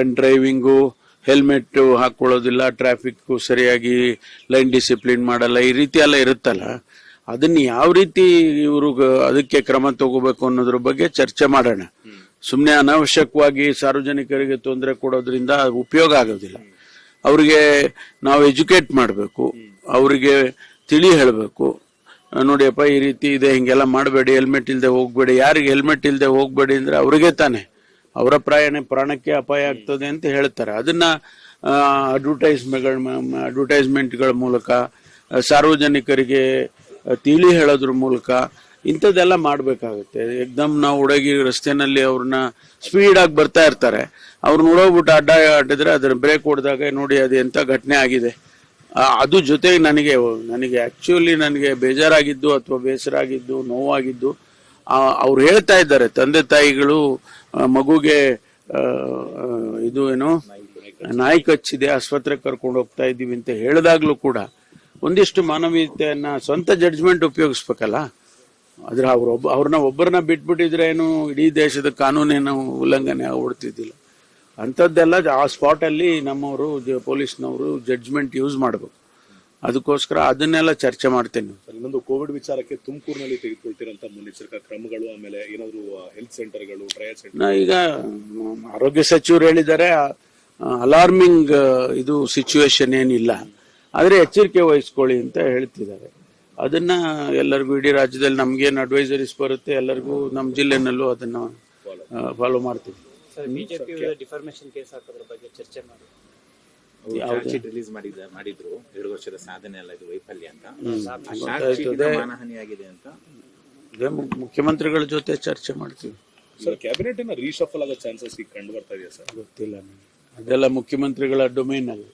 And driving helmet ಹಾಕೊಳ್ಳೋದಿಲ್ಲ traffic ಸರಿಯಾಗಿ line discipline ಮಾಡಲ್ಲ, ಈ ರೀತಿ ಎಲ್ಲ ಇರುತ್ತಲ್ಲ. ಅದನ್ನ ಯಾವ ರೀತಿ ಇವರು ಅದಕ್ಕೆ ಕ್ರಮ ತಗೋಬೇಕು ಅನ್ನೋದ್ರ ಬಗ್ಗೆ ಚರ್ಚೆ ಮಾಡೋಣ. ಸುಮ್ಮನೆ ಅನಾವಶ್ಯಕವಾಗಿ ಸಾರ್ವಜನಿಕರಿಗೆ ತೊಂದರೆ ಕೊಡೋದ್ರಿಂದ ಉಪಯೋಗ ಆಗೋದಿಲ್ಲ. ಅವರಿಗೆ ನಾವು ಎಜುಕೇಟ್ ಮಾಡಬೇಕು. ಅವರಿಗೆ ತಿಳಿ ಹೇಳಬೇಕು. ನೋಡಿಯಪ್ಪ, ಈ ರೀತಿ ಇದೆ, ಹಿಂಗೆಲ್ಲ ಮಾಡಬೇಡಿ ಹೆಲ್ಮೆಟ್ ಇಲ್ಲದೆ ಹೋಗಬೇಡಿ. ಯಾರಿಗೆ ಹೆಲ್ಮೆಟ್ ಇಲ್ಲದೆ ಹೋಗಬೇಡಿ ಅಂದರೆ ಅವ್ರಿಗೆ ತಾನೆ. ಅವರ ಪ್ರಯಾಣ, ಪ್ರಾಣಕ್ಕೆ ಅಪಾಯ ಆಗ್ತದೆ ಅಂತ ಹೇಳ್ತಾರೆ. ಅದನ್ನ ಅಡ್ವರ್ಟೈಸ್ಮೆಂಟ್ಗಳ ಅಡ್ವರ್ಟೈಸ್ಮೆಂಟ್ಗಳ ಮೂಲಕ ಸಾರ್ವಜನಿಕರಿಗೆ ತಿಳಿ ಹೇಳೋದ್ರ ಮೂಲಕ ಇಂಥದ್ದೆಲ್ಲ ಮಾಡಬೇಕಾಗುತ್ತೆ. ಎಕ್ದಮ್ ನಾವು ಹುಡುಗಿ ರಸ್ತೆನಲ್ಲಿ ಅವ್ರನ್ನ ಸ್ಪೀಡ್ ಆಗಿ ಬರ್ತಾ ಇರ್ತಾರೆ. ಅವ್ರನ್ನ ನೋಡೋಗ್ಬಿಟ್ಟು ಅಡ್ಡ ಅಡ್ಡಿದ್ರೆ ಅದನ್ನ ಬ್ರೇಕ್ ಹೊಡೆದಾಗ, ನೋಡಿ ಅದು ಎಂತ ಘಟನೆ ಆಗಿದೆ. ಅದು ಜೊತೆಗೆ ನನಗೆ ನನಗೆ ಆಕ್ಚುಲಿ ನನಗೆ ಬೇಜಾರಾಗಿದ್ದು ಅಥವಾ ಬೇಸರ ಆಗಿದ್ದು ನೋವಾಗಿದ್ದು ಅವ್ರು ಹೇಳ್ತಾ ಇದ್ದಾರೆ, ತಂದೆ ತಾಯಿಗಳು ಮಗುಗೆ ಇದು ಏನು, ನಾಯಿ ಕಚ್ಚಿದೆ ಆಸ್ಪತ್ರೆಗೆ ಕರ್ಕೊಂಡು ಹೋಗ್ತಾ ಇದ್ದೀವಿ ಅಂತ ಹೇಳಿದಾಗ್ಲೂ ಕೂಡ ಒಂದಿಷ್ಟು ಮಾನವೀಯತೆಯನ್ನ ಸ್ವಂತ ಜಡ್ಜ್ಮೆಂಟ್ ಉಪಯೋಗಿಸ್ಬೇಕಲ್ಲ? ಆದ್ರೆ ಅವ್ರೊಬ್ಬ ಅವ್ರನ್ನ ಒಬ್ಬರನ್ನ ಬಿಟ್ಬಿಟ್ಟಿದ್ರೆ ಏನು ಇಡೀ ದೇಶದ ಕಾನೂನೇನು ಉಲ್ಲಂಘನೆ ಆಗ್ಬಿಡ್ತಿದ್ದಿಲ್ಲ. ಅಂಥದ್ದೆಲ್ಲ ಆ ಸ್ಪಾಟ್ ಅಲ್ಲಿ ನಮ್ಮವರು ಪೊಲೀಸ್ನವರು ಜಡ್ಜ್ಮೆಂಟ್ ಯೂಸ್ ಮಾಡಬೇಕು. ಅದಕ್ಕೋಸ್ಕರ ಅದನ್ನೆಲ್ಲ ಚರ್ಚೆ ಮಾಡ್ತೇನೆ. ಇನ್ನೊಂದು ಕೋವಿಡ್ ವಿಚಾರಕ್ಕೆ ತುಮಕೂರಿನಲ್ಲಿ ತೆಗೆದುಕೊಳ್ತಿರಂತ ಮುನ್ನೆಚ್ಚರಿಕಾ ಕ್ರಮಗಳು ಆಮೇಲೆ ಏನಾದ್ರು ಹೆಲ್ತ್ ಸೆಂಟರ್ಗಳು ಟ್ರಯಲ್ ಸೆಂಟರ್ ನಾ ಈಗ ಆರೋಗ್ಯ ಸಚಿವರು ಹೇಳಿದ್ದಾರೆ ಅಲಾರ್ಮಿಂಗ್ ಇದು ಸಿಚುವೇಶನ್ ಏನಿಲ್ಲ. ಆದ್ರೆ ಎಚ್ಚರಿಕೆ ವಹಿಸ್ಕೊಳ್ಳಿ ಅಂತ ಹೇಳ್ತಿದ್ದಾರೆ. ಅದನ್ನ ಎಲ್ಲರಿಗೂ ಇಡೀ ರಾಜ್ಯದಲ್ಲಿ ನಮ್ಗೇನು ಅಡ್ವೈಸರೀಸ್ ಬರುತ್ತೆ ಎಲ್ಲರಿಗೂ ನಮ್ಮ ಜಿಲ್ಲೆನಲ್ಲೂ ಅದನ್ನ ಫಾಲೋ ಮಾಡ್ತೀವಿ. ಚಾರ್ಜ್ ರಿಲೀಸ್ ಮಾಡಿದ ಮಾಡಿದ್ರು. ಎರಡು ವರ್ಷದ ಸಾಧನೆ ಅಲ್ಲ ಇದು ವೈಫಲ್ಯ ಅಂತ. ಆ ಚಾರ್ಜ್ ಶೀಟ್ ಮಾನಹಾನಿ ಆಗಿದೆ ಅಂತ. ಮು- ಮುಖ್ಯಮಂತ್ರಿಗಳ ಜೊತೆ ಚರ್ಚೆ ಮಾಡ್ತೀವಿ. ಸರ್ ಕ್ಯಾಬಿನೆಟ್ನ ರೀಶಫಲ್ ಆಗೋ ಚಾನ್ಸಸ್ ಈಗ ಕಂಡು ಬರ್ತಾ ಇದೆಯಾ ಸರ್ ಗೊತ್ತಿಲ್ಲ ನನಗೆ ಅದೆಲ್ಲ ಮುಖ್ಯಮಂತ್ರಿಗಳ ಡೊಮೇನ್ ಅಲ್ಲ.